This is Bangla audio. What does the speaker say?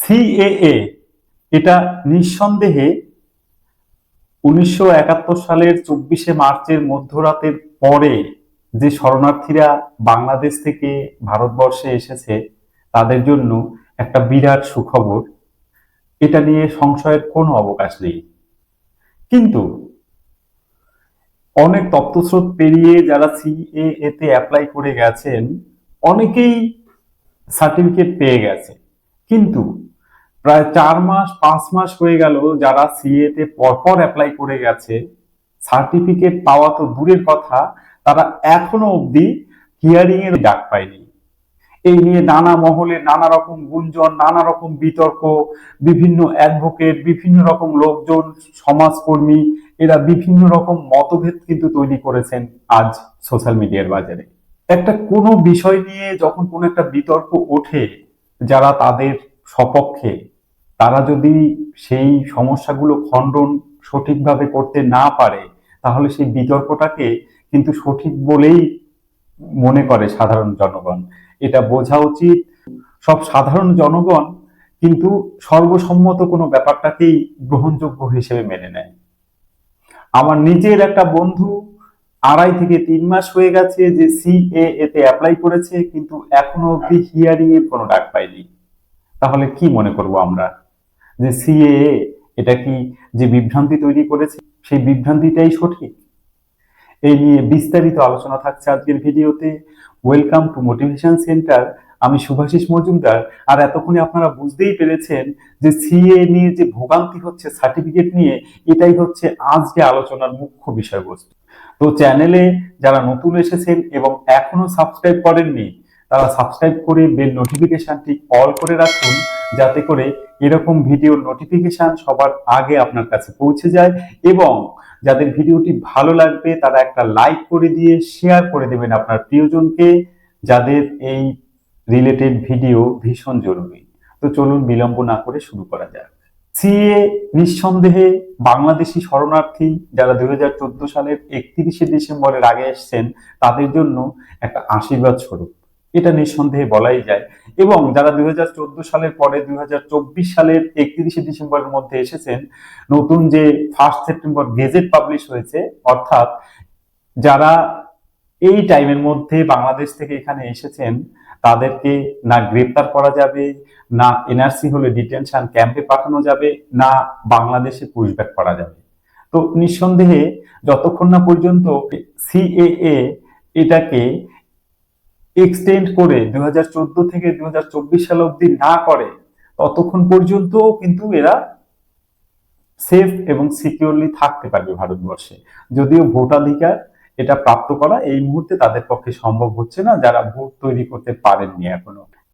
সিএএ, এটা নিঃসন্দেহে উনিশশো একাত্তর সালের চব্বিশে মার্চের মধ্যরাতের পরে যে শরণার্থীরা বাংলাদেশ থেকে ভারতবর্ষে এসেছে, তাদের জন্য একটা বিরাট সুখবর। এটা নিয়ে সংশয়ের কোনো অবকাশ নেই। কিন্তু অনেক তথ্যস্রোত পেরিয়ে যারা সিএ তে অ্যাপ্লাই করে গেছেন, অনেকেই সার্টিফিকেট পেয়ে গেছে। কিন্তু প্রায় চার মাস, পাঁচ মাস হয়ে গেল যারা সিএ তে পরপর অ্যাপ্লাই করে গেছে। সার্টিফিকেট পাওয়া তো দূরের কথা, তারা এখনও অবধি হিয়ারিং এর ডাক পায়নি। এই নিয়ে নানা মহলে নানা রকম গুঞ্জন, নানা রকম বিতর্ক, বিভিন্ন অ্যাডভোকেট বিভিন্ন রকম লোকজন, সমাজকর্মী, এরা বিভিন্ন রকম মতভেদ কিন্তু তৈরি করেছেন আজ সোশ্যাল মিডিয়ার বাজারে। একটা কোনো বিষয় নিয়ে যখন কোনো একটা বিতর্ক ওঠে, যারা তাদের সপক্ষে তারা যদি সেই সমস্যাগুলো খণ্ডন সঠিকভাবে করতে না পারে, তাহলে সেই বিতর্কটাকে কিন্তু সঠিক বলেই মনে করে সাধারণ জনগণ। এটা বোঝা উচিত। সব সাধারণ জনগণ কিন্তু সর্বসম্মত কোনো ব্যাপারটাকেই গ্রহণযোগ্য হিসেবে মেনে নেয়। আমার নিজের একটা বন্ধু আড়াই থেকে তিন মাস হয়ে গেছে যে সিএ এতে অ্যাপ্লাই করেছে, কিন্তু এখনও অব্দি হিয়ারিং এর কোনো ডাক পাইনি। তাহলে কি মনে করব আমরা? যে সিএএ এটা কি যে বিভ্রান্তি তৈরি করেছে? সেই বিভ্রান্তিটাই সঠিক। এই নিয়ে বিস্তারিত আলোচনা থাকছে আজকের ভিডিওতে। ওয়েলকাম টু মোটিভেশন সেন্টার আমি শুভাশিস মজুমদার। আর এতক্ষণে আপনারা বুঝতেই পেরেছেন যে সিএ নিয়ে যে ভোগান্তি হচ্ছে সার্টিফিকেট নিয়ে, এটাই হচ্ছে আজকে আলোচনার মুখ্য বিষয়বস্তু। তো চ্যানেলে যারা নতুন এসেছেন এবং এখনও সাবস্ক্রাইব করেননি তারা সাবস্ক্রাইব করে বেল নোটিফিকেশনটি অল করে রাখুন, যাতে করে এরকম ভিডিওর নোটিফিকেশন সবার আগে আপনার কাছে পৌঁছে যায় এবং যাদের ভিডিওটি ভালো লাগবে, তারা একটা লাইক করে দিয়ে শেয়ার করে দেবেন আপনার প্রিয়জনকে, যাদের এই রিলেটেড ভিডিও ভীষণ জরুরি। তো চলুন বিলম্ব না করে শুরু করা যাক। সিএ নিঃসন্দেহে বাংলাদেশি শরণার্থী যারা দুই হাজার চোদ্দ সালের একত্রিশে ডিসেম্বরের আগে এসছেন, তাদের জন্য একটা আশীর্বাদ স্বরূপ। এটা নিঃসন্দেহে বলাই যায়। এবং যারা দুই হাজার চোদ্দ সালের পরে দুই হাজার চব্বিশ সালের একত্রিশে ডিসেম্বরের মধ্যে এসেছেন, নতুন যে ফার্স্ট সেপ্টেম্বর গেজেট পাবলিশ হয়েছে, অর্থাৎ যারা এই টাইমের মধ্যে বাংলাদেশ থেকে এখানে এসেছেন, তাদেরকে না গ্রেপ্তার করা যাবে, না এনআরসি হলে ডিটেনশন ক্যাম্পে পাঠানো যাবে, না বাংলাদেশে পুশব্যাক করা যাবে। তো নিঃসন্দেহে যতক্ষণ না পর্যন্ত সিএএ এটাকে এক্সটেন্ড করে দু হাজার চোদ্দ থেকে দুই সাল অব্দি না করে, ততক্ষণ পর্যন্ত কিন্তু এরা সেফ এবং সিকিউরলি থাকতে পারবে ভারতবর্ষে। যদিও ভোটাধিকার এটা প্রাপ্ত করা এই মুহূর্তে তাদের পক্ষে সম্ভব হচ্ছে না, যারা ভোট তৈরি করতে পারেননি এখনও।